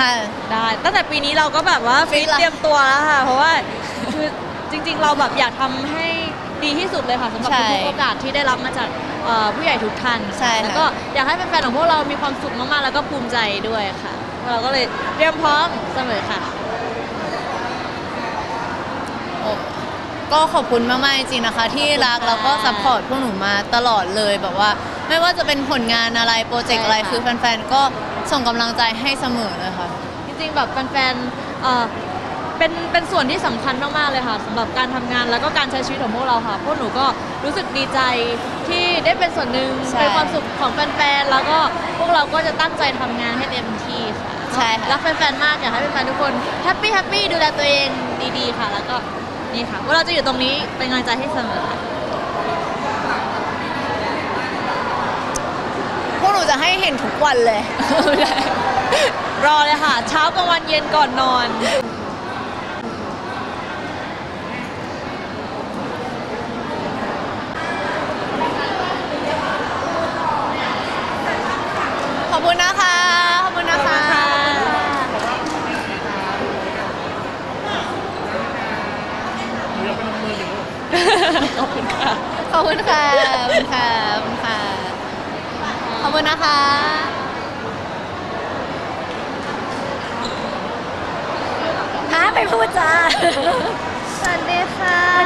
ค่ะ ได้ตั้งแต่ปีนี้เราก็แบบว่าฟิฟิตตละ เตรียมตัวแล้วค่ะ เพราะว่าคือจริงๆ เราแบบอยากทำให้ดีที่สุดเลยค่ะสำหรับใช่ทุกๆโอกาสที่ได้รับมาจากเอ่อผู้ใหญ่ทุกท่านใช่ค่ะ แล้วก็อยากให้แฟนๆของพวกเรามีความสุขมากๆ แล้วก็ภูมิใจด้วยค่ะพวกเราก็เลยเตรียมพร้อมเสมอค่ะ โอ้ก็ขอบคุณมากๆจริงๆนะคะ ที่รักขอบคุณค่ะแล้วก็ซัพพอร์ตพวกหนูมาตลอดเลยแบบว่า ไม่ว่าจะเป็นผลงานอะไรโปรเจกต์อะไรใช่ค่ะ คือแฟนๆก็ ส่งกำลังใจให้เสมอเลยค่ะ จริงๆแบบแฟนๆเอ่อเป็นเป็นส่วนที่สำคัญมากๆเลยค่ะสำหรับการทำงานแล้วก็การใช้ชีวิตของพวกเราค่ะ พวกหนูก็รู้สึกดีใจที่ได้เป็นส่วนหนึ่งใช่เป็นความสุขของแฟนๆแล้วก็พวกเราก็จะตั้งใจทำงานให้เต็มที่ค่ะใช่ค่ะ รักแฟนๆมากอยากให้แฟนๆทุกคนแฮปปี้แฮปปี้ดูแลตัวเองดีๆค่ะ แล้วก็นี่ค่ะพวกเราจะอยู่ตรงนี้เป็นกำลังใจให้เสมอค่ะ พวกห นูจะให้เห็นทุกวันเลย รอเลยค่ะ เช้ากลางวันเย็นก่อนนอน ขอบคุณนะคะ ขอบคุณนะคะขอบคุณค่ะ ขอบคุณค่ะ ขอบคุณค่ะขอบคุณค่ะ ขอบคุณนะคะฮะไปพูดจ้า สวัสดีค่ะ